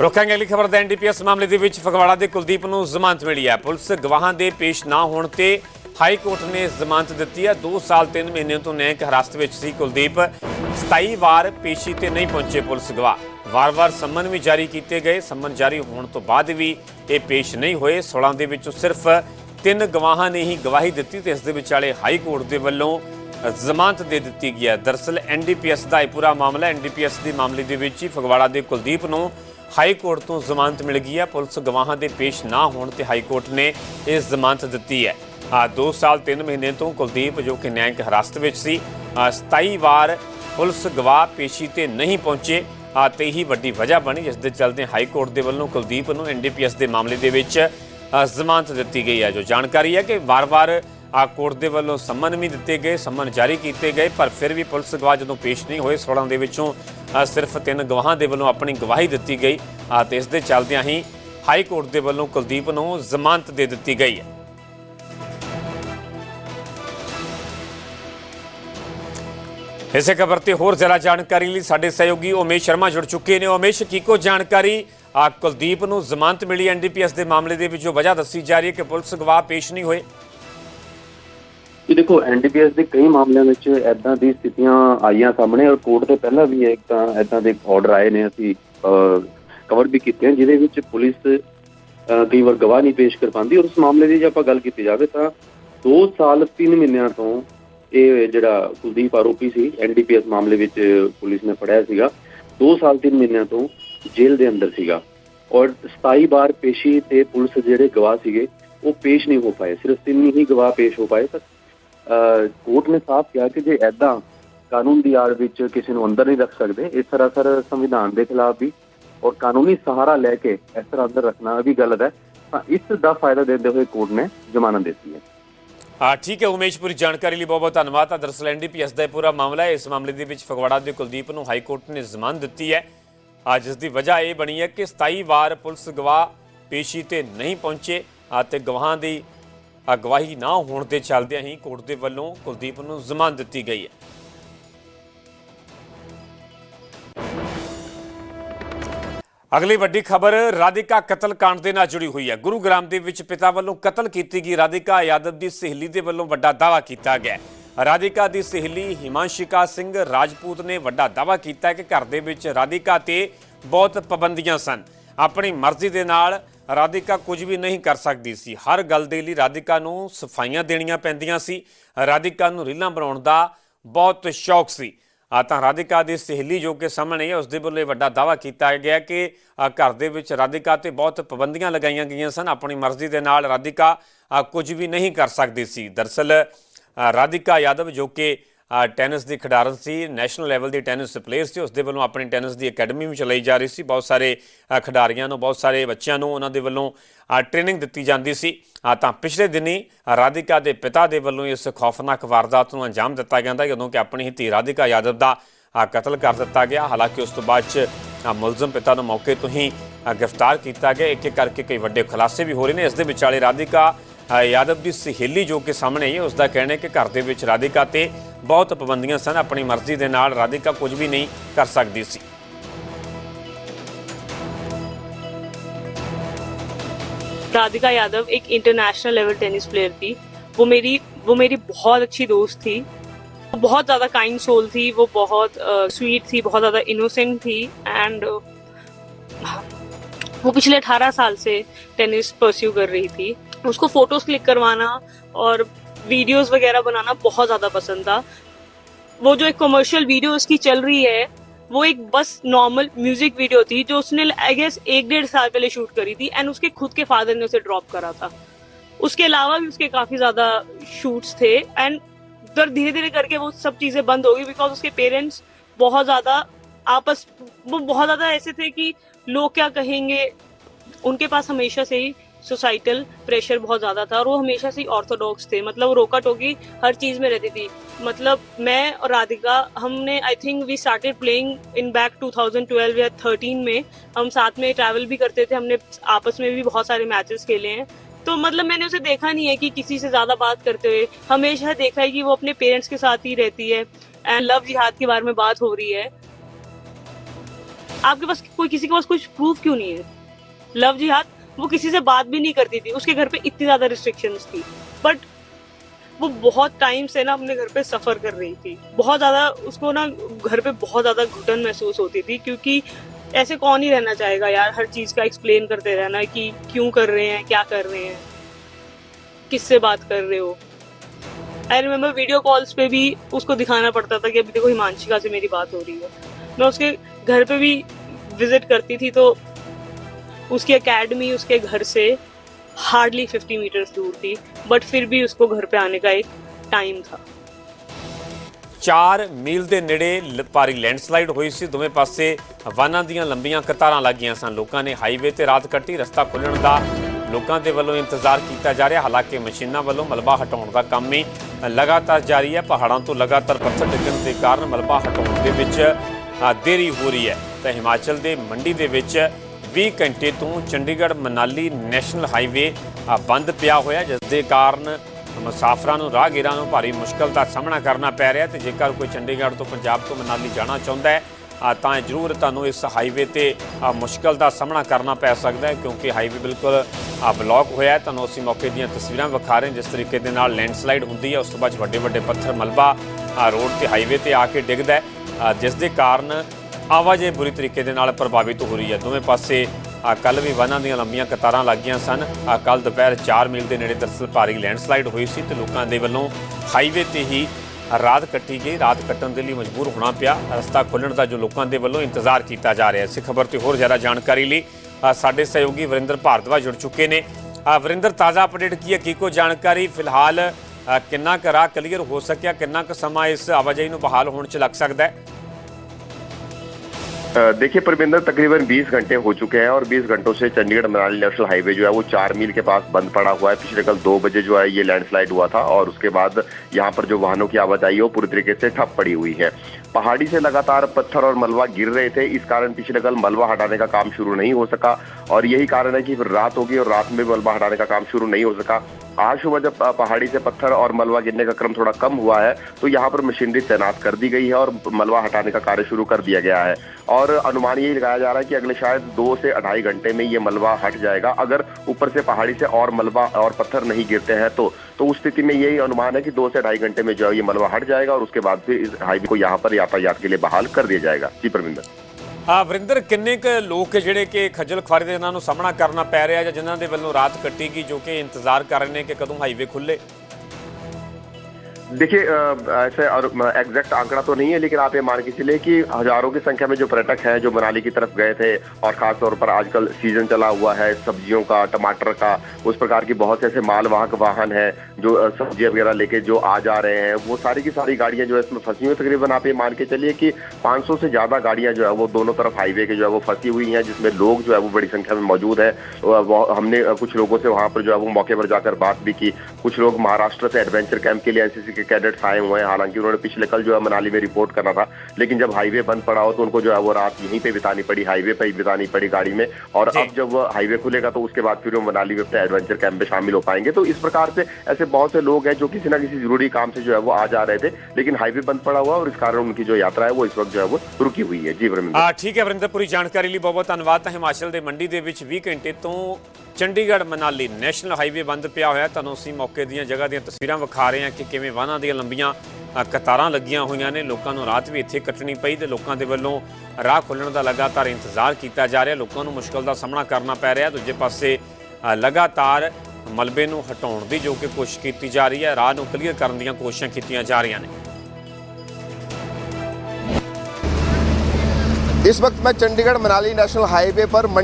ਰੋਕਾਂਗੇ ਅਗਲੀ ਖਬਰ ਦਾ ਐਨਡੀਪੀਐਸ ਮਾਮਲੇ ਦੇ ਵਿੱਚ ਫਗਵਾੜਾ ਦੇ ਕੁਲਦੀਪ ਨੂੰ ਜ਼ਮਾਨਤ ਮਿਲੀ ਹੈ। ਪੁਲਿਸ ਗਵਾਹਾਂ ਦੇ ਪੇਸ਼ ਨਾ ਹੋਣ ਤੇ ਹਾਈ ਕੋਰਟ ਨੇ ਜ਼ਮਾਨਤ ਦਿੱਤੀ ਹੈ। 2 ਸਾਲ 3 ਮਹੀਨੇ ਤੋਂ ਨਿਆਂਇਕ ਹਿਰਾਸਤ ਵਿੱਚ ਸੀ ਕੁਲਦੀਪ। 27 ਵਾਰ ਪੇਸ਼ੀ ਤੇ ਨਹੀਂ ਪਹੁੰਚੇ ਪੁਲਿਸ ਗਵਾਹ। ਵਾਰ-ਵਾਰ ਸੰਮਨ ਵੀ ਜਾਰੀ ਕੀਤੇ ਗਏ। ਸੰਮਨ ਜਾਰੀ ਹੋਣ ਤੋਂ ਬਾਅਦ ਵੀ ਇਹ ਪੇਸ਼ ਨਹੀਂ ਹੋਏ। 16 ਦੇ ਵਿੱਚੋਂ ਸਿਰਫ ਤਿੰਨ ਗਵਾਹਾਂ ਨੇ ਹੀ ਗਵਾਹੀ ਦਿੱਤੀ ਤੇ ਇਸ ਦੇ ਵਿਚਾਲੇ ਹਾਈ ਕੋਰਟ ਦੇ ਵੱਲੋਂ ਜ਼ਮਾਨਤ ਦੇ ਦਿੱਤੀ ਗਈ ਹੈ। ਦਰਸਲ ਐਨਡੀਪੀਐਸ ਦਾ ਇਹ ਪੂਰਾ ਮਾਮਲਾ ਐਨਡੀਪੀਐਸ ਦੇ ਮਾਮਲੇ ਦੇ ਵਿੱਚ ਹੀ ਫਗਵਾੜਾ ਦੇ ਕੁਲਦੀਪ ਨੂੰ ਹਾਈ ਕੋਰਟ ਤੋਂ ਜ਼ਮਾਨਤ ਮਿਲ ਗਈ ਹੈ। ਪੁਲਿਸ ਗਵਾਹਾਂ ਦੇ ਪੇਸ਼ ਨਾ ਹੋਣ ਤੇ ਹਾਈ ਕੋਰਟ ਨੇ ਇਹ ਜ਼ਮਾਨਤ ਦਿੱਤੀ ਹੈ। ਆ 2 ਸਾਲ 3 ਮਹੀਨੇ ਤੋਂ ਕੁਲਦੀਪ ਜੋ ਕਿ ਨਿਆਂਇਕ ਹਿਰਾਸਤ ਵਿੱਚ ਸੀ ਆ, 27 ਵਾਰ ਪੁਲਿਸ ਗਵਾਹ ਪੇਸ਼ੀ ਤੇ ਨਹੀਂ ਪਹੁੰਚੇ। ਆ ਤੇ ਹੀ ਵੱਡੀ ਵਜ੍ਹਾ ਬਣੀ ਜਿਸ ਦੇ ਚਲਦੇ ਹਾਈ ਕੋਰਟ ਦੇ ਵੱਲੋਂ ਕੁਲਦੀਪ ਨੂੰ ਐਨਡੀਪੀਐਸ ਦੇ ਮਾਮਲੇ ਦੇ ਵਿੱਚ ਜ਼ਮਾਨਤ ਦਿੱਤੀ ਗਈ ਹੈ। ਜੋ ਜਾਣਕਾਰੀ ਹੈ ਕਿ ਵਾਰ-ਵਾਰ ਆ ਕੋਰਟ ਦੇ ਵੱਲੋਂ ਸੰਮਨ ਵੀ ਦਿੱਤੇ ਗਏ ਸੰਮਨ ਜਾਰੀ ਕੀਤੇ ਗਏ ਪਰ ਫਿਰ ਵੀ ਪੁਲਿਸ ਗਵਾਹ ਜਦੋਂ ਪੇਸ਼ ਨਹੀਂ ਹੋਏ 16 ਦੇ ਵਿੱਚੋਂ ਸਿਰਫ ਤਿੰਨ ਗਵਾਹਾਂ ਦੇ ਵੱਲੋਂ ਆਪਣੀ ਗਵਾਹੀ ਦਿੱਤੀ ਗਈ ਆ ਤੇ ਇਸ ਦੇ ਚੱਲਦਿਆਂ ਹੀ ਹਾਈ ਕੋਰਟ ਦੇ ਵੱਲੋਂ ਕੁਲਦੀਪ ਨੂੰ ਜ਼ਮਾਨਤ ਦੇ ਦਿੱਤੀ ਗਈ ਹੈ। ਇਸੇ ਖਬਰ ਤੇ ਹੋਰ ਜ਼ਿਆਦਾ ਜਾਣਕਾਰੀ ਲਈ ਸਾਡੇ ਸਹਿਯੋਗੀ ਉਮੇਸ਼ ਸ਼ਰਮਾ ਜੁੜ ਚੁੱਕੇ ਨੇ। ਉਮੇਸ਼, ਕੀ ਕੋ ਜਾਣਕਾਰੀ? ਆ ਕੁਲਦੀਪ ਨੂੰ ਜ਼ਮਾਨਤ ਮਿਲੀ ਐਨਡੀਪੀਐਸ ਦੇ ਮਾਮਲੇ ਦੇ ਵਿੱਚ, ਜੋ ਵਜ੍ਹਾ ਦੱਸੀ ਜਾ ਰਹੀ ਹੈ ਕਿ ਪੁਲਿਸ ਗਵਾਹ ਪੇਸ਼ ਨਹੀਂ ਹੋਏ। ਜੀ ਦੇਖੋ ਐਨਡੀਪੀਐਸ ਦੇ ਕਈ ਮਾਮਲਿਆਂ ਵਿੱਚ ਐਦਾਂ ਦੀ ਸਥਿਤੀਆਂ ਆਈਆਂ ਸਾਹਮਣੇ ਔਰ ਕੋਰਟ ਦੇ ਪਹਿਲਾਂ ਵੀ ਇੱਕ ਤਾਂ ਐਦਾਂ ਦੇ ਆਰਡਰ ਆਏ ਨੇ, ਅਸੀਂ ਕਵਰ ਵੀ ਕੀਤੇ ਹਨ ਜਿਹਦੇ ਵਿੱਚ ਪੁਲਿਸ ਕਈ ਵਾਰ ਗਵਾਹ ਨਹੀਂ ਪੇਸ਼ ਕਰ ਪਾਉਂਦੀ। ਔਰ ਉਸ ਮਾਮਲੇ ਦੀ ਜੇ ਆਪਾਂ ਗੱਲ ਕੀਤੀ ਜਾਵੇ ਤਾਂ 2 ਸਾਲ 3 ਮਹੀਨਿਆਂ ਤੋਂ ਇਹ ਜਿਹੜਾ ਕੁਲਦੀਪ ਆਰੋਪੀ ਸੀ ਐਨਡੀਪੀਐਸ ਮਾਮਲੇ ਵਿੱਚ ਪੁਲਿਸ ਨੇ ਫੜਿਆ ਸੀਗਾ 2 ਸਾਲ 3 ਮਹੀਨਿਆਂ ਤੋਂ ਜੇਲ੍ਹ ਦੇ ਅੰਦਰ ਸੀਗਾ। ਔਰ 27 ਵਾਰ ਪੇਸ਼ੀ ਤੇ ਪੁਲਿਸ ਜਿਹੜੇ ਗਵਾਹ ਸੀਗੇ, ਉਹ ਪੇਸ਼ ਨਹੀਂ ਹੋ ਪਾਏ। ਸਿਰਫ ਤਿੰਨ ਹੀ ਗਵਾਹ ਪੇਸ਼ ਹੋ ਪਾਏ, ਤਾਂ ਕੋਰਟ ਨੇ ਸਾਫ਼ ਕਿਹਾ ਕਿ ਜੇ ਐਦਾਂ ਕਾਨੂੰਨ ਦੀ ਆੜ ਵਿੱਚ ਕਿਸੇ ਨੂੰ ਅੰਦਰ ਨਹੀਂ ਰੱਖ ਸਕਦੇ ਇਸ ਤਰ੍ਹਾਂ ਸਰ ਸੰਵਿਧਾਨ ਦੇ ਖਿਲਾਫ ਵੀ ਔਰ ਕਾਨੂੰਨੀ ਸਹਾਰਾ ਲੈ ਕੇ ਇਸ ਤਰ੍ਹਾਂ ਅੰਦਰ ਰੱਖਣਾ ਵੀ ਗਲਤ ਹੈ, ਤਾਂ ਇਸ ਦਾ ਫਾਇਦਾ ਦਿੰਦੇ ਹੋਏ ਕੋਰਟ ਨੇ ਜ਼ਮਾਨਤ ਦਿੱਤੀ ਹੈ। ਆ ਠੀਕ ਹੈ, ਉਮੇਸ਼, ਪੂਰੀ ਜਾਣਕਾਰੀ ਲਈ ਬਹੁਤ ਬਹੁਤ ਧੰਨਵਾਦ। ਤਾਂ ਦਰਅਸਲ ਐਨਡੀਪੀਐਸ ਦਾ ਪੂਰਾ ਮਾਮਲਾ ਹੈ। ਇਸ ਮਾਮਲੇ ਦੇ ਵਿੱਚ ਫਗਵਾੜਾ ਦੇ ਕੁਲਦੀਪ ਨੂੰ ਹਾਈ ਕੋਰਟ ਨੇ ਜ਼ਮਾਨਤ ਦਿੱਤੀ ਹੈ। ਆ ਜਿਸ ਦੀ ਵਜ੍ਹਾ ਇਹ ਬਣੀ ਹੈ ਕਿ 27 ਵਾਰ ਪੁਲਿਸ ਗਵਾਹ ਪੇਸ਼ੀ ਤੇ ਨਹੀਂ ਪਹੁੰਚੇ ਆ ਗਵਾਹਾਂ ਦੀ ਆ ਨਾ ਹੋਣ ਦੇ ਚੱਲਦਿਆਂ ਹੀ ਕੋਰਟ ਦੇ ਵੱਲੋਂ ਕੁਲਦੀਪ ਨੂੰ ਜ਼ਮਾਨਤ ਦਿੱਤੀ ਗਈ ਹੈ। ਅਗਲੀ ਵੱਡੀ ਖਬਰ, ਰਾਧਿਕਾ ਕਤਲकांड ਦੇ ਨਾਲ ਜੁੜੀ ਹੋਈ ਹੈ। ਗੁਰੂਗ੍ਰਾਮ ਦੇ ਵਿੱਚ ਪਿਤਾ ਵੱਲੋਂ ਕਤਲ ਕੀਤੀ ਗਈ। ਰਾਧਿਕਾ ਯਾਦਵ ਦੀ ਸਹੇਲੀ ਦੇ ਵੱਲੋਂ ਵੱਡਾ ਦਾਅਵਾ ਕੀਤਾ ਗਿਆ ਰਾਧਿਕਾ ਦੀ ਸਹੇਲੀ ਹਿਮਾਂਸ਼ਿਕਾ ਸਿੰਘ ਰਾਜਪੂਤ ਨੇ ਵੱਡਾ ਦਾਅਵਾ ਕੀਤਾ ਕਿ ਘਰ ਦੇ ਵਿੱਚ ਰਾਧਿਕਾ ਤੇ ਬਹੁਤ ਪਾਬੰਦੀਆਂ ਸਨ। ਆਪਣੀ ਮਰਜ਼ੀ ਦੇ ਨਾਲ ਰਾਧਿਕਾ ਕੁਝ ਵੀ ਨਹੀਂ ਕਰ ਸਕਦੀ ਸੀ। ਹਰ ਗੱਲ ਦੇ ਲਈ ਰਾਧਿਕਾ ਨੂੰ ਸਫਾਈਆਂ ਦੇਣੀਆਂ ਪੈਂਦੀਆਂ ਸੀ। ਰਾਧਿਕਾ ਨੂੰ ਰੀਲਾਂ ਬਣਾਉਣ ਦਾ ਬਹੁਤ ਸ਼ੌਕ ਸੀ। ਆ ਤਾਂ ਰਾਧਿਕਾ ਦੀ ਸਹੇਲੀ ਜੋ ਕਿ ਸਾਹਮਣੇ ਹੈ ਉਸ ਦੇ ਵੱਲੋਂ ਇਹ ਵੱਡਾ ਦਾਅਵਾ ਕੀਤਾ ਗਿਆ ਕਿ ਘਰ ਦੇ ਵਿੱਚ ਰਾਧਿਕਾ ਤੇ ਬਹੁਤ ਪਾਬੰਦੀਆਂ ਲਗਾਈਆਂ ਗਈਆਂ ਸਨ। ਆਪਣੀ ਮਰਜ਼ੀ ਦੇ ਨਾਲ ਰਾਧਿਕਾ ਕੁਝ ਵੀ ਨਹੀਂ ਕਰ ਸਕਦੀ ਸੀ। ਦਰਸਲ ਰਾਧਿਕਾ ਯਾਦਵ ਜੋ ਕਿ ਟੈਨਿਸ ਦੀ ਖਿਡਾਰਨ ਸੀ ਨੈਸ਼ਨਲ ਲੈਵਲ ਦੀ ਟੈਨਿਸ ਪਲੇਅਰ ਸੀ ਉਸ ਦੇ ਵੱਲੋਂ ਆਪਣੀ ਟੈਨਿਸ ਦੀ ਅਕੈਡਮੀ ਵੀ ਚਲਾਈ ਜਾ ਰਹੀ ਸੀ। ਬਹੁਤ ਸਾਰੇ ਖਿਡਾਰੀਆਂ ਨੂੰ, ਬਹੁਤ ਸਾਰੇ ਬੱਚਿਆਂ ਨੂੰ ਉਹਨਾਂ ਦੇ ਵੱਲੋਂ ਟ੍ਰੇਨਿੰਗ ਦਿੱਤੀ ਜਾਂਦੀ ਸੀ। ਤਾਂ ਪਿਛਲੇ ਦਿਨੀ ਰਾਧਿਕਾ ਦੇ ਪਿਤਾ ਦੇ ਵੱਲੋਂ ਇਸ ਖੌਫਨਾਕ ਵਾਰਦਾਤ ਨੂੰ ਅੰਜਾਮ ਦਿੱਤਾ ਗਿਆ ਜਦੋਂ ਕਿ ਆਪਣੀ ਹੀ ਧੀ ਰਾਧਿਕਾ ਯਾਦਵ ਦਾ ਕਤਲ ਕਰ ਦਿੱਤਾ ਗਿਆ। ਹਾਲਾਂਕਿ ਉਸ ਤੋਂ ਬਾਅਦ ਚ ਮੁਲਜ਼ਮ ਪਿਤਾ ਨੂੰ ਮੌਕੇ ਤੋਂ ਹੀ ਗ੍ਰਿਫਤਾਰ ਕੀਤਾ ਗਿਆ। ਇੱਕ ਇੱਕ ਕਰਕੇ ਕਈ ਵੱਡੇ ਖੁਲਾਸੇ ਵੀ ਹੋ ਰਹੇ ਨੇ। ਇਸ ਦੇ ਵਿਚਾਲੇ ਰਾਧਿਕਾ ਯਾਦਵ ਦੀ ਸਹੇਲੀ ਜੋ ਕਿ ਸਾਹਮਣੇ ਹੈ ਉਸ ਦਾ ਕਹਿਣਾ ਹੈ ਕਿ ਘਰ ਦੇ ਵਿੱਚ ਰਾਧਿਕਾ ਤੇ ਬਹੁਤ ਪਾਬੰਦੀਆਂ ਸਨ ਆਪਣੀ ਮਰਜ਼ੀ ਦੇ ਨਾਲ ਰਾਧਿਕਾ ਕੁਝ ਵੀ ਨਹੀਂ ਕਰ ਸਕਦੀ ਸੀ राधिका यादव एक इंटरनेशनल लेवल टेनिस प्लेयर थी वो मेरी वो मेरी बहुत अच्छी दोस्त थी वो बहुत ज़्यादा काइंड सोल थी वो बहुत स्वीट थी बहुत ज़्यादा इनोसेंट थी एंड वो पिछले 18 साल से टेनिस परस्यू कर रही थी उसको फोटोज क्लिक करवाना और वीडियोस वगैरह बनाना बहुत ज़्यादा पसंद था। वो जो एक कमर्शियल वीडियो उसकी चल रही है, वो एक बस नॉर्मल म्यूज़िक वीडियो थी जो उसने आई गेस एक डेढ़ साल पहले शूट करी थी एंड उसके खुद के फादर ने उसे ड्रॉप करा था। उसके अलावा भी उसके काफ़ी ज़्यादा शूट्स थे एंड उधर धीरे धीरे करके वो सब चीज़ें बंद हो गई बिकॉज़ उसके पेरेंट्स बहुत ज़्यादा आपस वो बहुत ज़्यादा ऐसे थे कि लोग क्या कहेंगे, उनके पास हमेशा से ही सोसाइटल प्रेशर बहुत ज़्यादा था और वो हमेशा से ऑर्थोडॉक्स थे। मतलब रोका टोकी हर चीज़ में रहती थी। मतलब मैं और राधिका, हमने I think we started playing in back 2012 या 13 में हम साथ में ट्रैवल भी करते थे। हमने आपस में भी बहुत सारे मैचेस खेले हैं। तो मतलब मैंने उसे देखा नहीं है कि किसी से ज़्यादा बात करते हुए। हमेशा देखा है कि वो अपने पेरेंट्स के साथ ही रहती है एंड लव जिहाद के बारे में बात हो रही है। आपके पास कोई, किसी के पास कुछ प्रूफ क्यों नहीं है? लव जिहाद वो किसी से बात भी नहीं करती थी। उसके घर पे इतनी ज़्यादा रिस्ट्रिक्शंस थी। बट वो बहुत टाइम से ना अपने घर पे सफ़र कर रही थी। बहुत ज़्यादा उसको ना घर पे बहुत ज़्यादा घुटन महसूस होती थी क्योंकि ऐसे कौन ही रहना चाहेगा यार। हर चीज़ का एक्सप्लेन करते रहना कि क्यों कर रहे हैं, क्या कर रहे हैं, किससे बात कर रहे हो। आई रिमेम्बर वीडियो कॉल्स पे भी उसको दिखाना पड़ता था कि अभी देखो हिमांशिका से मेरी बात हो रही है। मैं उसके घर पे भी विज़िट करती थी तो उसकी एकेडमी उसके घर से हार्डली 50 मीटर्स दूर थी बट फिर भी उसको घर पे आने का एक टाइम था 4 ਮੀਲ ਦੇ ਨੇੜੇ ਲ- ਭਾਰੀ ਲੈਂਡਸਲਾਈਡ ਹੋਈ ਸੀ ਦੋਵੇਂ ਪਾਸੇ ਵਾਹਨਾਂ ਦੀਆਂ ਲੰਬੀਆਂ ਕਤਾਰਾਂ ਲੱਗੀਆਂ ਸਨ ਲੋਕਾਂ ਨੇ ਹਾਈਵੇ ਤੇ ਰਾਤ ਕੱਟੀ ਰਸਤਾ ਖੁੱਲਣ ਦਾ ਲੋਕਾਂ ਦੇ ਵੱਲੋਂ ਇੰਤਜ਼ਾਰ ਕੀਤਾ ਜਾ ਰਿਹਾ ਹਾਲਾਂਕਿ ਮਸ਼ੀਨਾਂ ਵੱਲੋਂ ਮਲਬਾ ਹਟਾਉਣ ਦਾ ਕੰਮ ਹੀ ਲਗਾਤਾਰ ਜਾਰੀ ਹੈ ਪਹਾੜਾਂ ਤੋਂ ਲਗਾਤਾਰ ਪੱਥਰ ਡਿੱਗਣ ਦੇ ਕਾਰਨ ਮਲਬਾ ਹਟਾਉਣ ਦੇ ਵਿੱਚ ਅ, ਦੇਰੀ ਹੋ ਰਹੀ ਹੈ ਤਾਂ ਹਿਮਾਚਲ ਦੇ ਮੰਡੀ ਦੇ ਵਿੱਚ 20 ਘੰਟੇ ਤੋਂ ਚੰਡੀਗੜ੍ਹ ਮਨਾਲੀ ਨੈਸ਼ਨਲ ਹਾਈਵੇ ਬੰਦ ਪਿਆ ਹੋਇਆ ਜਿਸ ਦੇ ਕਾਰਨ ਮੁਸਾਫਰਾਂ ਨੂੰ ਰਾਹਗੀਰਾਂ ਨੂੰ ਭਾਰੀ ਮੁਸ਼ਕਲ ਦਾ ਸਾਹਮਣਾ ਕਰਨਾ ਪੈ ਰਿਹਾ ਤੇ ਜੇਕਰ ਕੋਈ ਚੰਡੀਗੜ੍ਹ ਤੋਂ ਪੰਜਾਬ ਤੋਂ ਮਨਾਲੀ ਜਾਣਾ ਚਾਹੁੰਦਾ ਹੈ ਤਾਂ ਜ਼ਰੂਰ ਤੁਹਾਨੂੰ ਇਸ ਹਾਈਵੇ ਤੇ ਮੁਸ਼ਕਲ ਦਾ ਸਾਹਮਣਾ ਕਰਨਾ ਪੈ ਸਕਦਾ ਹੈ ਕਿਉਂਕਿ ਹਾਈਵੇ ਬਿਲਕੁਲ ਅ, ਬਲੌਕ ਹੋਇਆ ਹੈ। ਤੁਹਾਨੂੰ ਅਸੀਂ ਮੌਕੇ ਦੀਆਂ ਤਸਵੀਰਾਂ ਵਿਖਾ ਰਹੇ ਜਿਸ ਤਰੀਕੇ ਦੇ ਨਾਲ ਲੈਂਡਸਲਾਈਡ ਹੁੰਦੀ ਹੈ ਉਸ ਤੋਂ ਬਾਅਦ ਵੱਡੇ ਵੱਡੇ ਪੱਥਰ ਮਲਬਾ ਰੋਡ ਤੇ ਹਾਈਵੇ ਤੇ ਆ ਕੇ ਡਿੱਗਦਾ ਜਿਸ ਦੇ ਕਾਰਨ ਆਵਾਜਾਈ ਬੁਰੀ ਤਰੀਕੇ ਦੇ ਨਾਲ ਪ੍ਰਭਾਵਿਤ ਹੋ ਰਹੀ ਹੈ। ਦੋਵੇਂ ਪਾਸੇ ਕੱਲ ਵੀ ਵਾਹਨਾਂ ਦੀਆਂ ਲੰਬੀਆਂ ਕਤਾਰਾਂ ਲੱਗੀਆਂ ਸਨ। ਕੱਲ ਦੁਪਹਿਰ 4 ਮੀਲ ਦੇ ਨੇੜੇ ਦਰਸਲ ਭਾਰੀ ਲੈਂਡਸਲਾਈਡ ਹੋਈ ਸੀ ਤੇ ਲੋਕਾਂ ਦੇ ਵੱਲੋਂ ਹਾਈਵੇ ਤੇ ਹੀ ਰਾਤ ਕੱਟੀ ਗਈ। ਰਾਤ ਕੱਟਣ ਦੇ ਲਈ ਮਜਬੂਰ ਹੋਣਾ ਪਿਆ। ਰਸਤਾ ਖੋਲ੍ਹਣ ਦਾ ਜੋ ਲੋਕਾਂ ਦੇ ਵੱਲੋਂ ਇੰਤਜ਼ਾਰ ਕੀਤਾ ਜਾ ਰਿਹਾ ਹੈ। ਇਸ ਖਬਰ ਤੇ ਹੋਰ ਜ਼ਿਆਦਾ ਜਾਣਕਾਰੀ ਲਈ ਸਾਡੇ ਸਹਿਯੋਗੀ ਵਰਿੰਦਰ ਭਾਰਦਵਾ ਜੁੜ ਚੁੱਕੇ ਨੇ। ਅ, ਵਰਿੰਦਰ ਤਾਜ਼ਾ ਅਪਡੇਟ ਕੀ ਹੈ? ਕੀ ਕੋ ਜਾਣਕਾਰੀ? ਫਿਲਹਾਲ ਕਿੰਨਾ ਕੁ ਰਾਹ ਕਲੀਅਰ ਹੋ ਸਕਿਆ? ਕਿੰਨਾ ਕੁ ਸਮਾਂ ਇਸ ਆਵਾਜਾਈ ਨੂੰ ਬਹਾਲ ਹੋਣ ਚ ਲੱਗ ਸਕਦਾ ਹੈ? देखिए परमिंदर तकरीबन 20 घंटे हो चुके हैं और 20 घंटों से चंडीगढ़ मनाली नेशनल हाईवे जो है वो चार मील के पास बंद पड़ा हुआ है। पिछले कल दो बजे जो है ये लैंडस्लाइड हुआ था और उसके बाद यहाँ पर जो वाहनों की आवाजाही है वो पूरी तरीके से ठप पड़ी हुई है। पहाड़ी से लगातार पत्थर और मलबा गिर रहे थे। इस कारण पिछले कल मलबा हटाने का काम शुरू नहीं हो सका और यही कारण है कि फिर रात होगी और रात में मलबा हटाने का काम शुरू नहीं हो सका। आज सुबह जब पहाड़ी से पत्थर और मलबा गिरने का क्रम थोड़ा कम हुआ है तो यहाँ पर मशीनरी तैनात कर दी गई है और मलबा हटाने का कार्य शुरू कर दिया गया है। और अनुमान यही लगाया जा रहा है कि अगले शायद दो से अढ़ाई घंटे में ये मलबा हट जाएगा। अगर ऊपर से पहाड़ी से और मलबा और पत्थर नहीं गिरते हैं तो तो उस स्थिति में यही अनुमान है कि दो से ढाई घंटे में जो है ये मलबा हट जाएगा और उसके बाद फिर इस हाईवे को यहाँ पर यातायात के लिए बहाल कर दिया जाएगा जी परविंदर ਆ ਵਰਿੰਦਰ ਕਿੰਨੇ ਕੁ ਲੋਕ ਹੈ ਜਿਹੜੇ ਕਿ ਖੱਜਲ ਖੁਆਰੀ ਦੇ ਇਹਨਾਂ ਨੂੰ ਸਾਹਮਣਾ ਕਰਨਾ ਪੈ ਰਿਹਾ ਜਾਂ ਜਿਨ੍ਹਾਂ ਦੇ ਵੱਲੋਂ ਰਾਤ ਕੱਟੀ ਗਈ ਜੋ ਕਿ ਇੰਤਜ਼ਾਰ ਕਰ ਰਹੇ ਨੇ ਕਿ ਕਦੋਂ ਹਾਈਵੇ ਖੁੱਲੇ देखिए ऐसे और एग्जैक्ट आंकड़ा तो नहीं है, लेकिन आप ये मान के चलिए कि हज़ारों की संख्या में जो पर्यटक हैं, जो मनाली की तरफ़ गए थे, और खास तौर पर आजकल सीज़न चला हुआ है, सब्जियों का, टमाटर का, उस प्रकार की बहुत से ऐसे मालवाहक वाहन हैं, जो सब्ज़ियाँ वगैरह लेके जो आ जा रहे हैं, वो सारी की सारी गाड़ियाँ जो है इसमें फंसी हुई। तकरीबन आप ये मान के चलिए कि 500 से ज़्यादा गाड़ियाँ जो है, वो दोनों तरफ़ हाईवे के जो है वो फंसी हुई हैं, जिसमें लोग जो है वो बड़ी संख्या में मौजूद है हमने कुछ लोगों से वहाँ पर जो है वो मौके पर जाकर बात भी की कुछ लोग महाराष्ट्र से एडवेंचर कैंप के लिए एनसीसी के कैडेट्स आए हुए हैं हालांकि उन्होंने पिछले कल जो है मनाली में रिपोर्ट करना था लेकिन जब हाईवे बंद पड़ा हो तो उनको जो है वो रात यहीं पे बितानी पड़ी हाईवे पे ही बितानी पड़ी गाड़ी में और जी। अब जब वो हाईवे खुलेगा तो उसके बाद फिर वो मनाली में अपने एडवेंचर कैंप में शामिल हो पाएंगे तो इस प्रकार से ऐसे बहुत से लोग हैं जो किसी ना किसी जरूरी काम से जो है वो आ जा रहे थे लेकिन हाईवे बंद पड़ा हुआ और इस कारण उनकी जो यात्रा है वो इस वक्त जो है वो रुकी हुई है जी ब्रह्मिंदर ਆ ਠੀਕ ਹੈ ਵਰਿੰਦਰ ਪੂਰੀ ਜਾਣਕਾਰੀ ਲਈ ਬਹੁਤ ਬਹੁਤ ਧੰਨਵਾਦ ਤਾਂ ਹਿਮਾਚਲ ਦੇ ਮੰਡੀ ਦੇ ਵਿੱਚ 20 ਘੰਟੇ ਤੋਂ ਚੰਡੀਗੜ੍ਹ ਮਨਾਲੀ ਨੈਸ਼ਨਲ ਹਾਈਵੇ ਬੰਦ ਪਿਆ ਹੋਇਆ ਤੁਹਾਨੂੰ ਅਸੀਂ ਮੌਕੇ ਦੀਆਂ ਜਗ੍ਹਾ ਦੀਆਂ ਤਸਵੀਰਾਂ ਵਿਖਾ ਰਹੇ ਹਾਂ ਕਿ ਕਿਵੇਂ ਵਾਹਨਾਂ ਦੀਆਂ ਲੰਬੀਆਂ ਕਤਾਰਾਂ ਲੱਗੀਆਂ ਹੋਈਆਂ ਨੇ। ਲੋਕਾਂ ਨੂੰ ਰਾਤ ਵੀ ਇੱਥੇ ਕੱਟਣੀ ਪਈ ਤੇ ਲੋਕਾਂ ਦੇ ਵੱਲੋਂ ਰਾਹ ਖੁੱਲਣ ਦਾ ਲਗਾਤਾਰ ਇੰਤਜ਼ਾਰ ਕੀਤਾ ਜਾ ਰਿਹਾ। ਲੋਕਾਂ ਨੂੰ ਮੁਸ਼ਕਲ ਦਾ ਸਾਹਮਣਾ ਕਰਨਾ ਪੈ ਰਿਹਾ। ਦੂਜੇ ਪਾਸੇ ਲਗਾਤਾਰ ਮਲਬੇ ਨੂੰ ਹਟਾਉਣ ਦੀ ਜੋ ਕਿ ਕੋਸ਼ਿਸ਼ ਕੀਤੀ ਜਾ ਰਹੀ ਹੈ, ਰਾਹ ਨੂੰ ਕਲੀਅਰ ਕਰਨ ਦੀਆਂ ਕੋਸ਼ਿਸ਼ਾਂ ਕੀਤੀਆਂ ਜਾ ਰਹੀਆਂ ਨੇ। ਇਸ ਵਕਤ ਮੈਂ ਚੰਡੀਗੜ੍ਹ ਮਨਾਲੀ ਨੈਸ਼ਨਲ ਹਾਈਵੇ ਪਰ